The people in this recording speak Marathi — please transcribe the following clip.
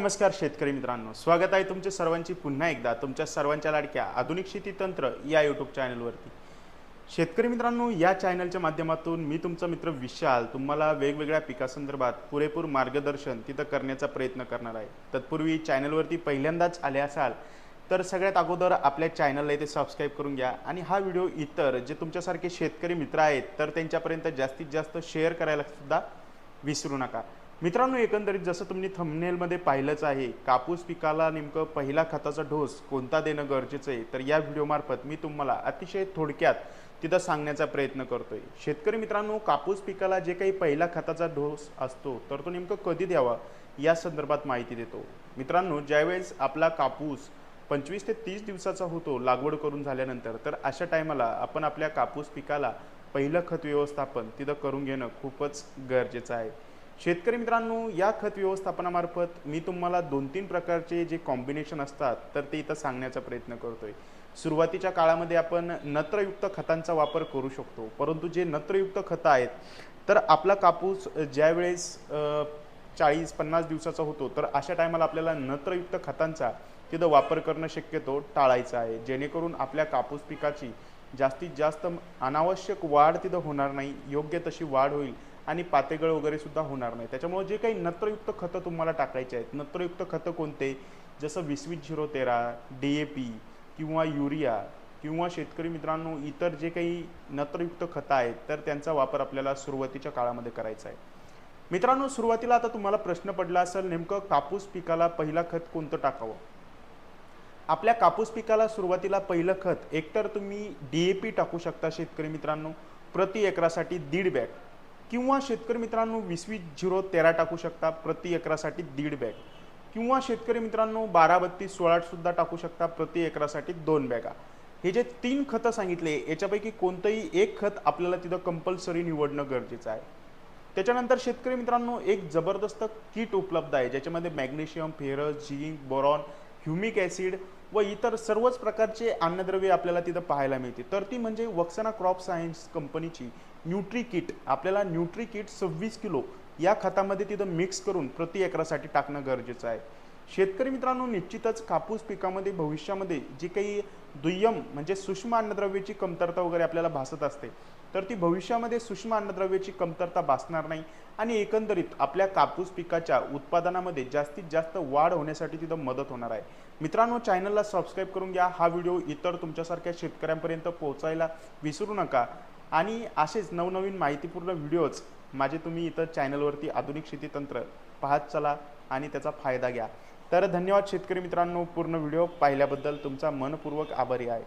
नमस्कार शेतकरी मित्रांनो स्वागत आहे तुमचे सर्वांची पुन्हा एकदा तुमच्या सर्वांच्या लाडक्या आधुनिक शेती तंत्र या यूट्यूब चॅनलवरती शेतकरी मित्रांनो या चॅनलच्या माध्यमातून मी तुमचा मित्र विशाल तुम्हाला वेगवेगळ्या पिकासंदर्भात पुरेपूर मार्गदर्शन तिथं करण्याचा प्रयत्न करणार आहे. तत्पूर्वी चॅनलवरती पहिल्यांदाच आले असाल तर सगळ्यात अगोदर आपल्या चॅनलला इथे सबस्क्राईब करून घ्या आणि हा व्हिडिओ इतर जे तुमच्यासारखे शेतकरी मित्र आहेत तर त्यांच्यापर्यंत जास्तीत जास्त शेअर करायला सुद्धा विसरू नका. मित्रांनो एकंदरीत जसं तुम्ही थंबनेलमध्ये पाहिलंच आहे कापूस पिकाला नेमकं पहिला खताचा डोस कोणता देणं गरजेचं आहे तर या व्हिडिओमार्फत मी तुम्हाला अतिशय थोडक्यात तिथं सांगण्याचा प्रयत्न करतोय. शेतकरी मित्रांनो कापूस पिकाला जे काही पहिला खताचा डोस असतो तर तो नेमकं कधी द्यावा या संदर्भात माहिती देतो. मित्रांनो ज्यावेळेस आपला कापूस पंचवीस ते तीस दिवसाचा होतो लागवड करून झाल्यानंतर तर अशा टायमाला आपण आपल्या कापूस पिकाला पहिलं खत व्यवस्थापन तिथं करून घेणं खूपच गरजेचं आहे. शेतकरी मित्रांनो या खत व्यवस्थापनामार्फत मी तुम्हाला दोन तीन प्रकारचे जे कॉम्बिनेशन असतात तर ते इथं सांगण्याचा प्रयत्न करतोय. सुरुवातीच्या काळामध्ये आपण नत्रयुक्त खतांचा वापर करू शकतो परंतु जे नत्रयुक्त खतं आहेत तर आपला कापूस ज्यावेळेस चाळीस पन्नास दिवसाचा होतो तर अशा टायमाला आपल्याला नत्रयुक्त खतांचा तिथं वापर करणं शक्यतो टाळायचं आहे. जेणेकरून आपल्या कापूस पिकाची जास्तीत जास्त अनावश्यक वाढ तिथं होणार नाही योग्य तशी वाढ होईल आणि पातेगळ वगैरे सुद्धा होणार नाही. त्याच्यामुळे जे काही नत्रयुक्त खतं तुम्हाला टाकायचे आहेत नत्रयुक्त खतं कोणते? जसं वीस वीस झिरो तेरा डी ए पी किंवा युरिया किंवा शेतकरी मित्रांनो इतर जे काही नत्रयुक्त खतं आहेत तर त्यांचा वापर आपल्याला सुरुवातीच्या काळामध्ये करायचा आहे. मित्रांनो सुरुवातीला आता तुम्हाला प्रश्न पडला असेल नेमकं कापूस पिकाला पहिला खत कोणतं टाकावं? आपल्या कापूस पिकाला सुरुवातीला पहिलं खत एकतर तुम्ही डी ए पी टाकू शकता शेतकरी मित्रांनो प्रति एकरासाठी दीड बॅग. किंवा शेतकरी मित्रांनो वीस वीस झिरो तेरा टाकू शकता प्रति एकरासाठी दीड बॅग. किंवा शेतकरी मित्रांनो बारा बत्तीस सोळासुद्धा टाकू शकता प्रति एकरासाठी दोन बॅगा. हे जे तीन खतं सांगितले याच्यापैकी कोणतंही एक खत आपल्याला तिथं कंपल्सरी निवडणं गरजेचं आहे. त्याच्यानंतर शेतकरी मित्रांनो एक जबरदस्त किट उपलब्ध आहे ज्याच्यामध्ये magnesium ferrous zinc boron humic acid व इतर सर्वच प्रकारचे अन्नद्रव्ये आपल्याला तिथं पाहायला मिळते. तर ती म्हणजे वक्सना क्रॉप सायन्स कंपनीची न्यूट्री किट आपल्याला न्यूट्री किट सव्वीस किलो या खतामध्ये तिथं मिक्स करून प्रति एकरासाठी टाकणं गरजेचं आहे. शेतकरी मित्रांनो निश्चितच कापूस पिकामध्ये भविष्यामध्ये जी काही दुय्यम म्हणजे सूक्ष्म अन्नद्रव्याची कमतरता वगैरे आपल्याला भासत असते तर ती भविष्यामध्ये सूक्ष्म अन्नद्रव्याची कमतरता भासणार नाही आणि एकंदरीत आपल्या कापूस पिकाच्या उत्पादनामध्ये जास्तीत जास्त वाढ होण्यासाठी तिथं मदत होणार आहे. मित्रांनो चॅनलला सबस्क्राईब करून घ्या. हा व्हिडिओ इतर तुमच्यासारख्या शेतकऱ्यांपर्यंत पोहोचायला विसरू नका. आणि असेच नवनवीन माहितीपूर्ण व्हिडिओज माझे तुम्ही इथं चॅनलवरती आधुनिक शेती तंत्र पाहत चला आणि त्याचा फायदा घ्या. तर धन्यवाद शेतकरी मित्रांनो पूर्ण व्हिडिओ पाहिल्याबद्दल तुमचा मनपूर्वक आभारी आहे.